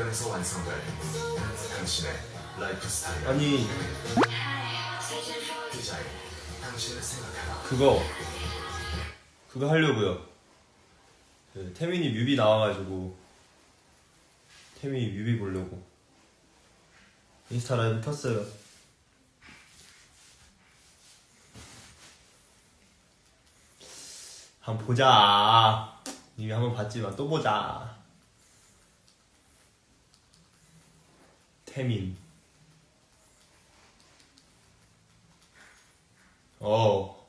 대학병원에서 완성될 당신의 라이프 스타일 아니 디자인 당신을 생각해라 그거 그거 하려고요. 그 태민이 뮤비 나와가지고 태민이 뮤비 보려고 인스타 라이브 켰어요. 한번 보자. 이미 한번 봤지만 또 보자. 태민. 어.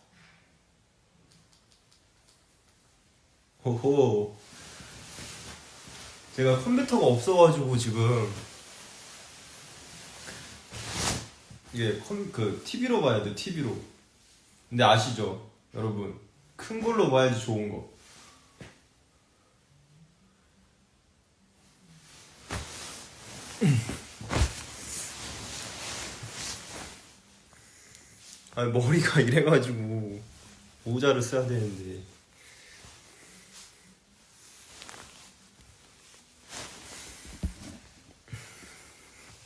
호호. 제가 컴퓨터가 없어가지고 지금 이게 컴, 그 TV로 봐야 돼 TV로. 근데 아시죠, 여러분? 큰 걸로 봐야지 좋은 거. 아니 머리가 이래가지고 모자를 써야 되는데.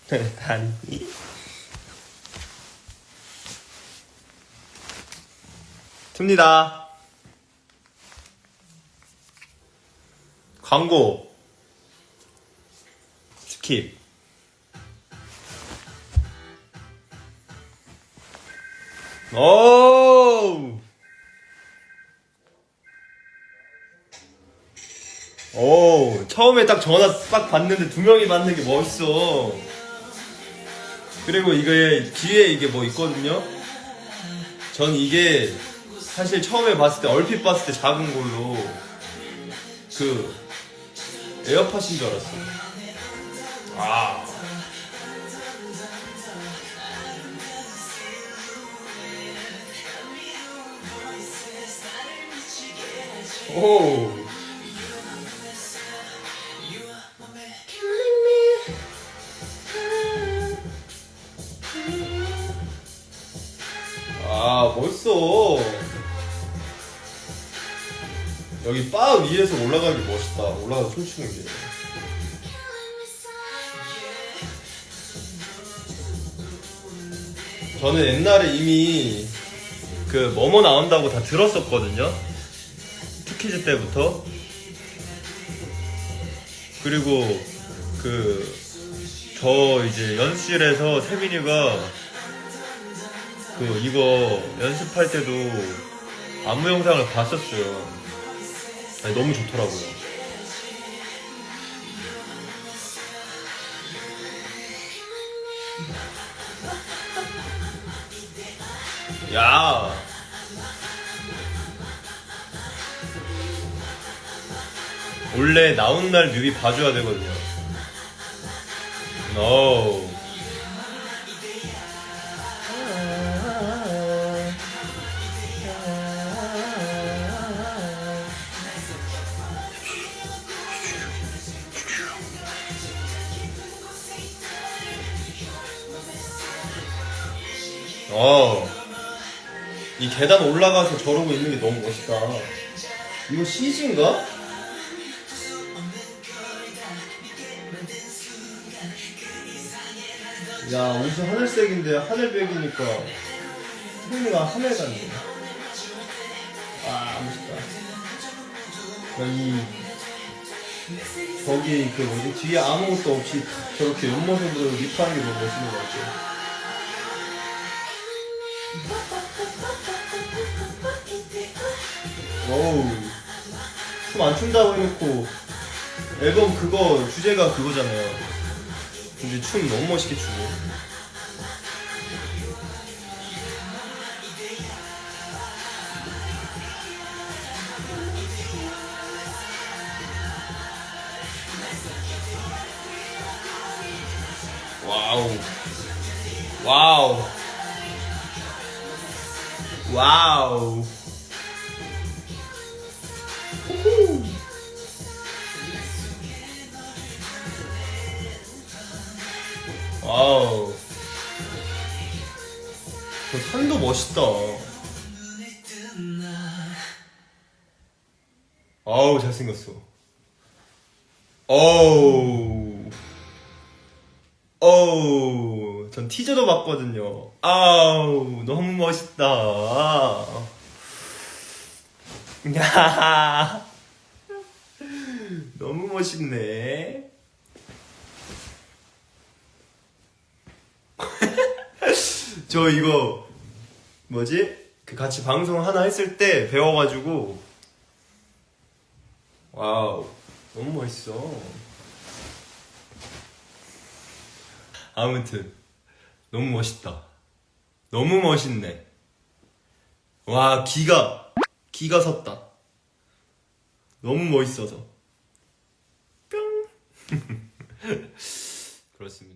다리. 틉니다. 광고. 스킵. 오! 오, 처음에 딱 전화 딱 받는데 두 명이 받는 게 멋있어. 그리고 이게 뒤에 이게 뭐 있거든요. 전 이게 사실 처음에 봤을 때 얼핏 봤을 때 작은 걸로 그 에어팟인 줄 알았어. 아. 오. 아 멋있어. 여기 바 위에서 올라가기 멋있다. 올라가서 춤추는 게. 저는 옛날에 이미 그 뭐뭐 나온다고 다 들었었거든요 투키즈 때부터 그리고 그 저 이제 연습실에서 태민이가 그 이거 연습할 때도 안무 영상을 봤었어요. 아니, 너무 좋더라고요. 야. 원래 나온 날 뮤비 봐줘야 되거든요. 오. 어. 이 계단 올라가서 저러고 있는 게 너무 멋있다. 이거 CG인가? 야, 옷이 하늘색인데 하늘백이니까 태민이가 하늘 같네. 아, 멋있다. 여기 저기 그 뭐지 뒤에 아무것도 없이 저렇게 옆모습으로 립하는 게 너무 멋있는 것 같아. 어우 춤 안 춘다고 해놓고 앨범 그거 주제가 그거잖아요 근데 춤 너무 멋있게 추고. 와우. 와우. 와우 와우. 저 산도 멋있다. 아우, 잘생겼어. 어우. 어우, 전 티저도 봤거든요. 아우, 너무 멋있다. 야, 너무 멋있네. 저 이거 뭐지? 그 같이 방송 하나 했을 때 배워가지고 와우 너무 멋있어. 아무튼 너무 멋있다. 너무 멋있네. 와 기가 기가 섰다. 너무 멋있어서 뿅. 그렇습니다.